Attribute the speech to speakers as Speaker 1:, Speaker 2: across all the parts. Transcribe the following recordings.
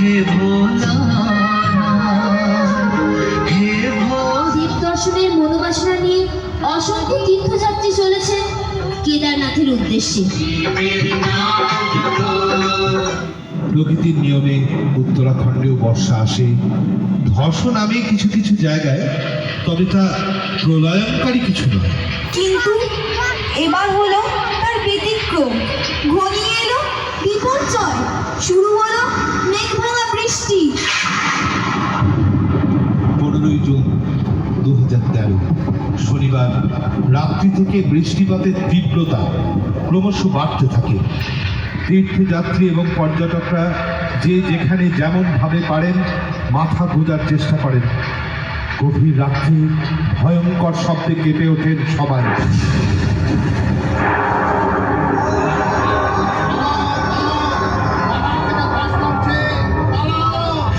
Speaker 1: হে ভোলা হে ভোলা।
Speaker 2: দীপ দর্শনের মনোবাসনা নিয়ে অসংখ্য তীর্থযাত্রী চলেছেন কেদারনাথের উদ্দেশ্যে।
Speaker 3: প্রকৃতির নিয়মে উত্তরাখণ্ডেও বর্ষা আসে। ধর্ষ নামে কিছু কিছু জায়গায় তবে তা প্রলয়ঙ্কারী কিছু নয়।
Speaker 4: কিন্তু এবার হলো তার ব্যতিক্রম। ঘনিয়ে এলো বিপর্যয়।
Speaker 3: থেকে বৃষ্টিপাতের তীব্রতা ক্রমশ বাড়তে থাকে। তীর্থযাত্রী এবং পর্যটকরা যে যেখানে যেমন ভাবে পারেন, মাথা গোজার চেষ্টা করেন। গভীর রাত্রে ভয়ঙ্কর শব্দে কেঁপে ওঠেন সবাই।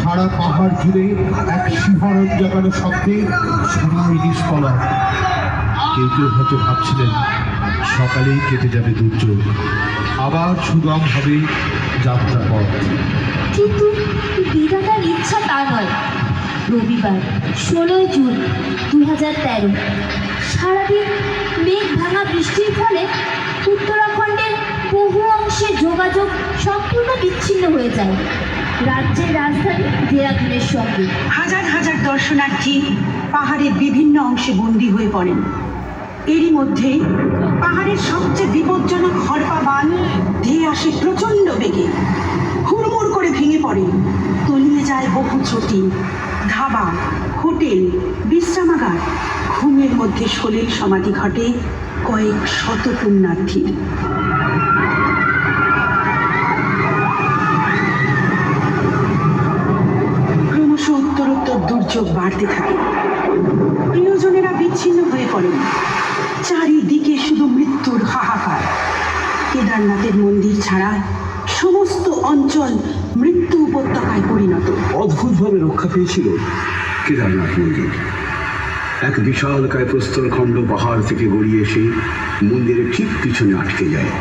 Speaker 3: সারা পাহাড় জুড়ে এক শিহরণ জাগানো শব্দে সবাই নিষ্পলা কেউ কেউ হয়তো ভাবছিলেন সকালেই কেটে যাবে দুর্যোগ। আবার সুগম হবে যাত্রাপথ
Speaker 2: কিন্তু বিধাতার ইচ্ছা তা নয়। রবিবার ষোলোই জুন দু হাজার তেরো। সারাদিন মেঘ ভাঙা বৃষ্টির ফলে উত্তরাখণ্ডের বহু অংশে যোগাযোগ সম্পূর্ণ বিচ্ছিন্ন হয়ে যায়। রাজ্যের রাজধানী দেরাদুনের সঙ্গে।
Speaker 5: হাজার হাজার দর্শনার্থী পাহাড়ের বিভিন্ন অংশে বন্দী হয়ে পড়েন। এরই মধ্যে পাহাড়ের সবচেয়ে বিপজ্জনক হরপা বান ধেয়ে আসে প্রচণ্ড বেগে। হুড়মুড় করে ভেঙে পড়ে। তলিয়ে যায় বহু চটি, ধাবা, হোটেল, বিশ্রামাগার। ঘুমের মধ্যে সলিল সমাধি ঘটে কয়েক শত পুণ্যার্থীর। ক্রমশ উত্তরোত্তর দুর্যোগ বাড়তে থাকে। প্রিয়জনেরা বিচ্ছিন্ন হয়ে পড়েন। চারিদিকে শুধু মৃত্যুর হাহাকার। কেদারনাথের মন্দির ছাড়া সমস্ত অঞ্চল মৃত্যু উপত্যকায় পরিণত।
Speaker 6: অদ্ভুতভাবে রক্ষা পেয়েছিল কেদারনাথ মন্দির। এক বিশালকায় প্রস্তরখণ্ড পাহাড় থেকে গড়িয়ে এসে মন্দিরের ঠিক পিছনে আটকে যায়।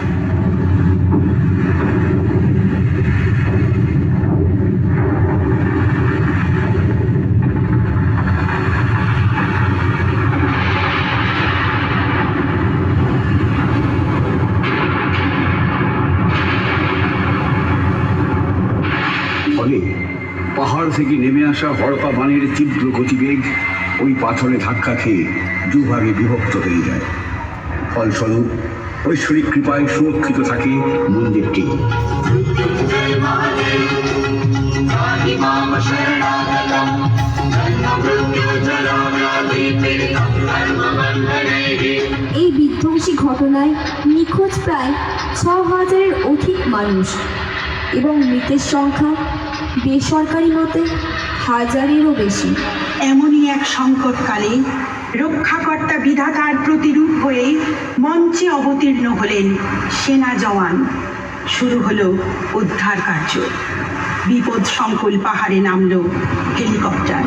Speaker 6: থেকে নেমে আসা হড়পা বানের তীব্র গতিবেগ ওই পাথরে ধাক্কা খেয়ে দুভাগে বিভক্ত হয়ে যায়। ফলস্বরূপ, ঐশ্বরিক কৃপায় সুরক্ষিত থাকে মন্দিরটি।
Speaker 2: এই বিধ্বংসী ঘটনায় নিখোঁজ প্রায় ছ হাজারের অধিক মানুষ এবং মৃতের সংখ্যা বেসরকারি মতে হাজারেরও বেশি।
Speaker 5: এমনই এক সংকটকালে রক্ষাকর্তা বিধাতার প্রতিরূপ হয়ে মঞ্চে অবতীর্ণ হলেন সেনা জওয়ান। শুরু হলো উদ্ধার কার্য। বিপদ সংকুল পাহাড়ে নামল হেলিকপ্টার।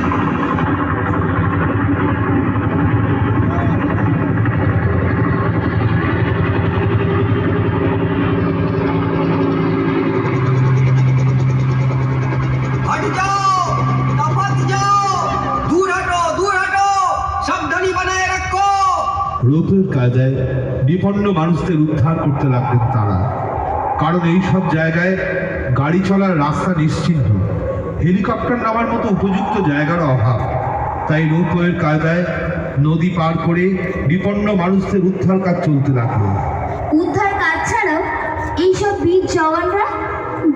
Speaker 3: রোপের কায়দায় বিপন্ন মানুষদের উদ্ধার করতে লাগলেন তারা। কারণ এই সব জায়গায় গাড়ি চলার রাস্তা নিশ্চিহ্ন। হেলিকপ্টার নামার মতো উপযুক্ত জায়গার অভাব। তাই রৌপয়ের কায়দায় নদী পার করে বিপন্ন মানুষদের উদ্ধার কাজ চলতে লাগল।
Speaker 2: উদ্ধার কাজ ছাড়াও এইসব বীর জওয়ানরা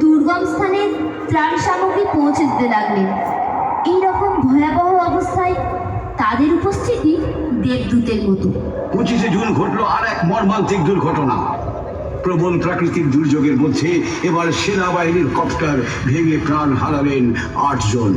Speaker 2: দুর্গম স্থানে ত্রাণ সামগ্রী পৌঁছে দিতে লাগলেন। এইরকম ভয়াবহ অবস্থায় তাদের উপস্থিতি দেবদূতের মতো।
Speaker 6: পঁচিশে জুন ঘটলো আর এক মর্মান্তিক দুর্ঘটনা। প্রবল প্রাকৃতিক দুর্যোগের মধ্যে এবার সেনাবাহিনীর কপ্টার ভেঙে প্রাণ হারালেন আটজন।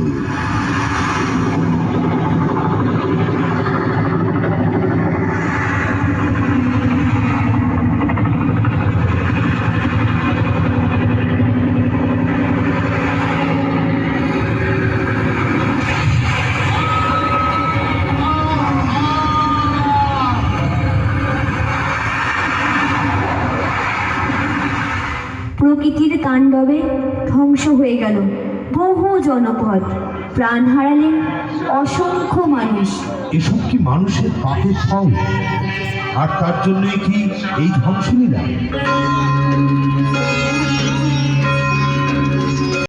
Speaker 2: প্রকৃতির তাণ্ডবে ধ্বংস হয়ে গেল। বহু জনপদ প্রাণ হারালেন অসংখ্য মানুষ।
Speaker 3: এসব কি মানুষের পাপের ফল? আর তার জন্যই কি এই ধ্বংসলীলা